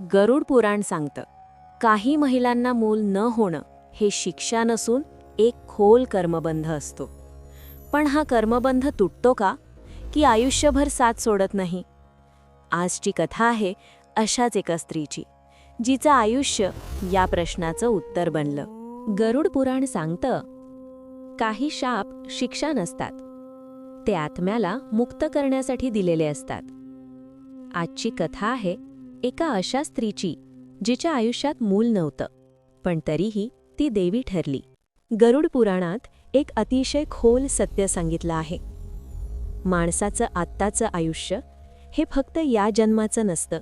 गरुड पुराण सांगतं काही महिलांना मूल न होणं हे शिक्षा नसून एक खोल कर्मबंध असतो. पण हा कर्मबंध तुटतो का? की आयुष्यभर साथ सोडत नाही? आजची कथा आहे अशाच एका स्त्रीची जिचं आयुष्य या प्रश्नाचं उत्तर बनलं. गरुड पुराण सांगतं काही शाप शिक्षा नसतात. ते आत्म्याला मुक्त करण्यासाठी दिलेले असतात. आजची कथा आहे एका अशा स्त्रीची जिच्या आयुष्यात मूल नव्हतं. पण तरीही ती देवी ठरली. गरुड पुराणात एक अतिशय खोल सत्य सांगितलं आहे. माणसाचं आत्ताचं आयुष्य हे फक्त या जन्माचं नसतं.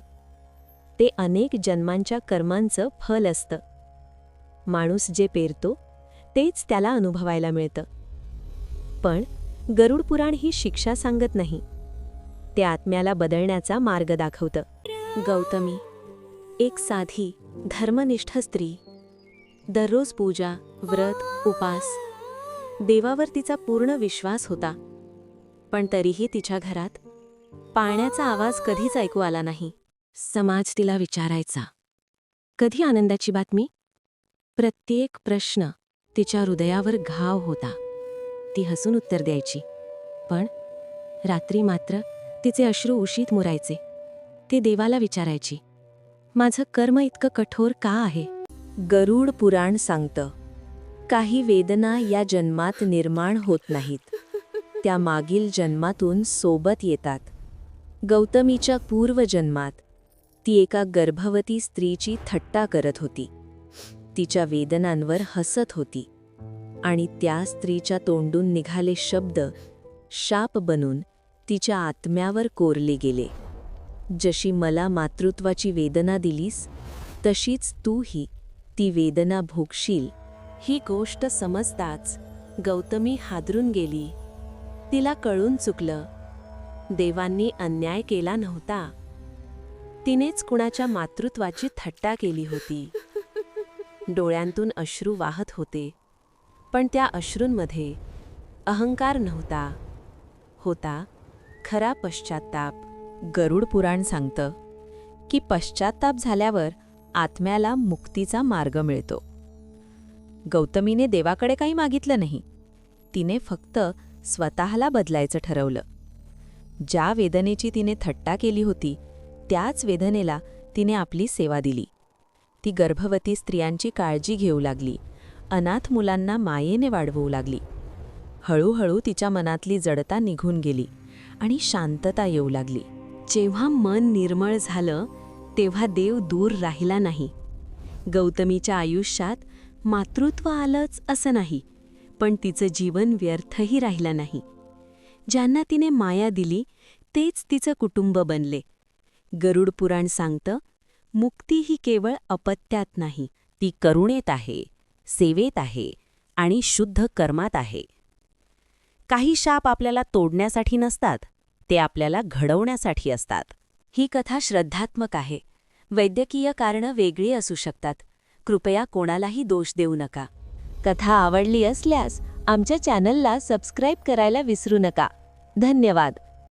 ते अनेक जन्मांच्या कर्मांचं फल असतं. माणूस जे पेरतो तेच त्याला अनुभवायला मिळतं. पण गरुड पुराण ही शिक्षा सांगत नाही. ते आत्म्याला बदलण्याचा मार्ग दाखवतं. गौतमी एक साधी धर्मनिष्ठ स्त्री. दररोज पूजा व्रत उपास. देवावर तिचा पूर्ण विश्वास होता. पण तरीही तिच्या घरात पाळण्याचा आवाज कधीच ऐकू आला नाही. समाज तिला विचारायचा. कधी आनंदाची बातमी? प्रत्येक प्रश्न तिच्या हृदयावर घाव होता. ती हसून उत्तर द्यायची. पण रात्री मात्र तिचे अश्रू उशीत मुरायचे. ते देवाला विचारायची. माझं कर्म इतकं कठोर का आहे? गरुड पुराण सांगतं काही वेदना या जन्मात निर्माण होत नाहीत. त्या मागील जन्मातून सोबत येतात. गौतमीच्या पूर्वजन्मात ती एका गर्भवती स्त्रीची थट्टा करत होती. तिच्या वेदनांवर हसत होती आणि त्या स्त्रीच्या तोंडून निघाले शब्द शाप बनून तिच्या आत्म्यावर कोरले गेले. जशी मला मातृत्वाची वेदना दिलीस तशीच तूही ती वेदना भोगशील. ही गोष्ट समजताच गौतमी हादरून गेली. तिला कळून चुकलं. देवांनी अन्याय केला नव्हता. तिनेच कुणाच्या मातृत्वाची थट्टा केली होती. डोळ्यांतून अश्रू वाहत होते. पण त्या अश्रूंमध्ये अहंकार नव्हता. होता खरा पश्चाताप गरुड पुराण सांगतं की पश्चात्ताप झाल्यावर आत्म्याला मुक्तीचा मार्ग मिळतो. गौतमीने देवाकडे काही मागितलं नाही. तिने फक्त स्वतःला बदलायचं ठरवलं. ज्या वेदनेची तिने थट्टा केली होती त्याच वेदनेला तिने आपली सेवा दिली. ती गर्भवती स्त्रियांची काळजी घेऊ लागली. अनाथ मुलांना मायेने वाढवू लागली. हळूहळू तिच्या मनातली जडता निघून गेली आणि शांतता येऊ लागली. जेव्हा मन निर्मळ झालं तेव्हा देव दूर राहिला नाही. गौतमीच्या आयुष्यात मातृत्व आलंच असं नाही पण तिचं जीवन व्यर्थही राहिलं नाही. ज्यांना तिने माया दिली तेच तिचं कुटुंब बनले. गरुड पुराण सांगतं मुक्ती ही केवळ अपत्यात नाही ती करुणेत आहे सेवेत आहे आणि शुद्ध कर्मात आहे. काही शाप आपल्याला तोडण्यासाठी नसतात ते आपल्याला घडवण्यासाठी असतात. ही कथा श्रद्धात्मक आहे. वैद्यकीय कारणं वेगळी असू शकतात. कृपया कोणालाही दोष देऊ नका. कथा आवडली असल्यास आमच्या चॅनलला सबस्क्राईब करायला विसरू नका. धन्यवाद.